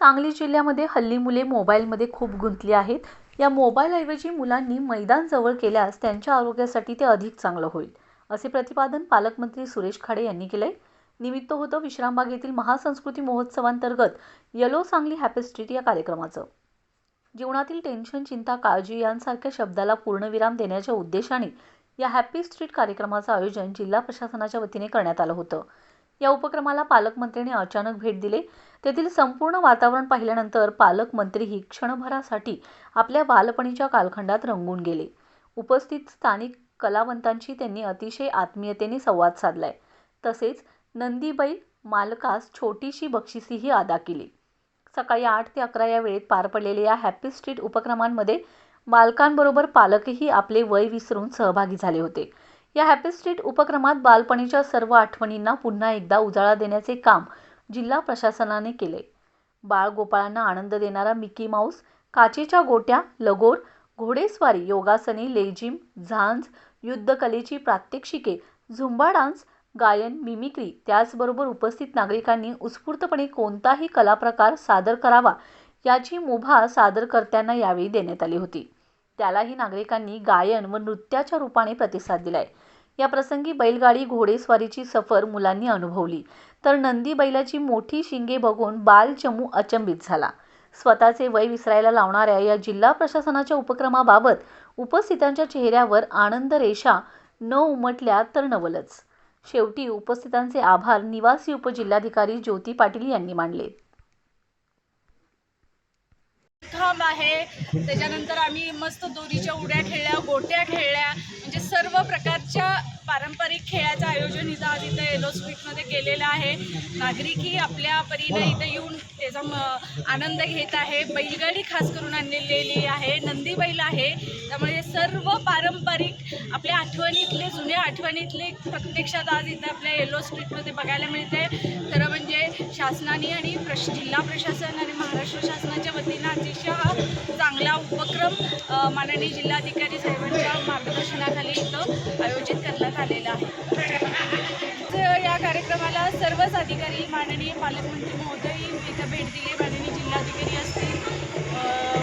सांगली जिल्ह्यामध्ये हल्ली मुले मोबाईलमध्ये खूप गुंतली आहेत. या मोबाईलऐवजी मुलांनी मैदान जवळ केल्यास त्यांच्या आरोग्यासाठी ते अधिक चांगलं होईल असे प्रतिपादन पालकमंत्री सुरेश खाडे यांनी केलंय. निमित्त होतं विश्रामबाग येथील महासंस्कृती महोत्सवांतर्गत यलो सांगली हॅपी स्ट्रीट या कार्यक्रमाचं. जीवनातील टेन्शन चिंता काळजी यांसारख्या शब्दाला पूर्णविराम देण्याच्या उद्देशाने या हॅपी स्ट्रीट कार्यक्रमाचं आयोजन जिल्हा प्रशासनाच्या वतीने करण्यात आलं होतं. या उपक्रमाला पालकमंत्र्यांनी अचानक भेट दिले. तेथील संपूर्ण वातावरण पाहिल्यानंतर पालकमंत्रीही क्षणभरासाठी आपल्या बालपणीच्या कालखंडात रंगून गेले. उपस्थित स्थानिक कलावंतांशी त्यांनी अतिशय आत्मीयतेने संवाद साधलाय. तसेच नंदीबाई मालकास छोटीशी बक्षिसीही अदा केली. सकाळी आठ ते अकरा या वेळेत पार पडलेल्या या हॅपी स्ट्रीट उपक्रमांमध्ये बालकांबरोबर पालकही आपले वय विसरून सहभागी झाले होते. या हॅपी स्ट्रीट उपक्रमात बालपणीच्या सर्व आठवणींना पुन्हा एकदा उजाळा देण्याचे काम जिल्हा प्रशासनाने केले. बाळगोपाळांना आनंद देणारा मिकी माऊस काचेच्या गोट्या लगोर घोडेस्वारी योगासने लेझिम झांज युद्धकलेची प्रात्यक्षिके झुंबा डान्स गायन मिमिक्री त्याचबरोबर उपस्थित नागरिकांनी उत्स्फूर्तपणे कोणताही कलाप्रकार सादर करावा याची मुभा सादरकर्त्यांना यावेळी देण्यात आली होती. त्यालाही नागरिकांनी गायन व नृत्याच्या रूपाने प्रतिसाद दिलाय. या प्रसंगी बैलगाडी घोडेस्वारीची सफर मुलांनी अनुभवली. तर नंदी बैलाची मोठी शिंगे बघून बालचमू अचंबित झाला. स्वतःचे वय विसरायला लावणाऱ्या या जिल्हा प्रशासनाच्या उपक्रमाबाबत उपस्थितांच्या चेहऱ्यावर आनंद रेषा न उमटल्या तर नवलच. शेवटी उपस्थितांचे आभार निवासी उपजिल्हाधिकारी ज्योती पाटील यांनी मानले. खांब आहे. त्याच्यानंतर आम्ही मस्त दोरीच्या उड्या खेळल्या गोट्या खेळल्या. म्हणजे सर्व प्रकारच्या पारंपरिक खेळाचं आयोजन इथं आज इथं येलो स्ट्रीटमध्ये केलेलं आहे. नागरिकही आपल्या परीने इथं येऊन त्याचा म- आनंद घेत आहे. बैलगाडी खास करून आणलेली आहे. नंदी बैल आहे. त्यामुळे सर्व पारंपरिक आपल्या आठवणीतले जुन्या आठवणीतले प्रत्यक्षात आज इथं आपल्या येलो स्ट्रीटमध्ये बघायला मिळते खरं म्हणजे शासनाने आणि प्रश जिल्हा प्रशासन आणि महाराष्ट्र शासनाने अतिशय हा चांगला उपक्रम माननीय जिल्हाधिकारी साहेबांच्या मार्गदर्शनाखाली इथं आयोजित करण्यात आलेला आहे. तर या कार्यक्रमाला सर्वच अधिकारी माननीय पालकमंत्री महोदय इथं भेट दिली माननीय जिल्हाधिकारी असतील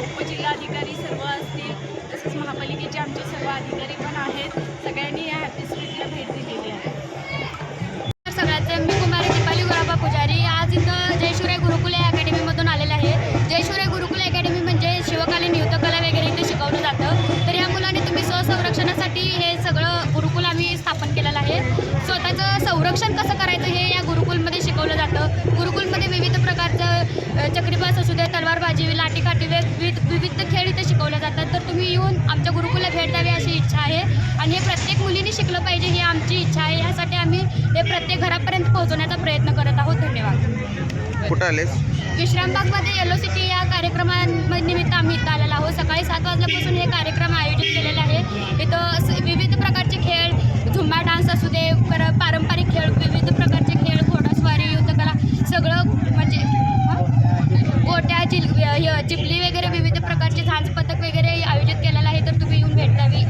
उपजिल्हाधिकारी सर्व असतील तसेच महापालिकेचे आमचे सर्व अधिकारी पण आहेत. सगळ्यांनी संरक्षण कसं करायचं हे या गुरुकुलमध्ये शिकवलं जातं. गुरुकुलमध्ये विविध प्रकारचं चक्रीपास असू दे तलवारबाजी लाठीकाठी वे- विविध विविध खेळ इथे शिकवले जातात. तर तुम्ही येऊन आमच्या गुरुकुलला भेट द्यावी अशी इच्छा आहे. आणि हे प्रत्येक मुलीने शिकलं पाहिजे ही आमची इच्छा आहे. यासाठी आम्ही हे प्रत्येक घरापर्यंत पोहोचवण्याचा प्रयत्न करत आहोत. धन्यवाद. कुठं आलेस? विश्रामबागमध्ये येलो सिटी या कार्यक्रमानिमित्त आम्ही इथं आलेलो आहोत. सकाळी सात वाजल्यापासून हे कार्यक्रम डान्स पथक वगैरे आयोजित केलेलं आहे तर तुम्ही येऊन भेट द्यावी.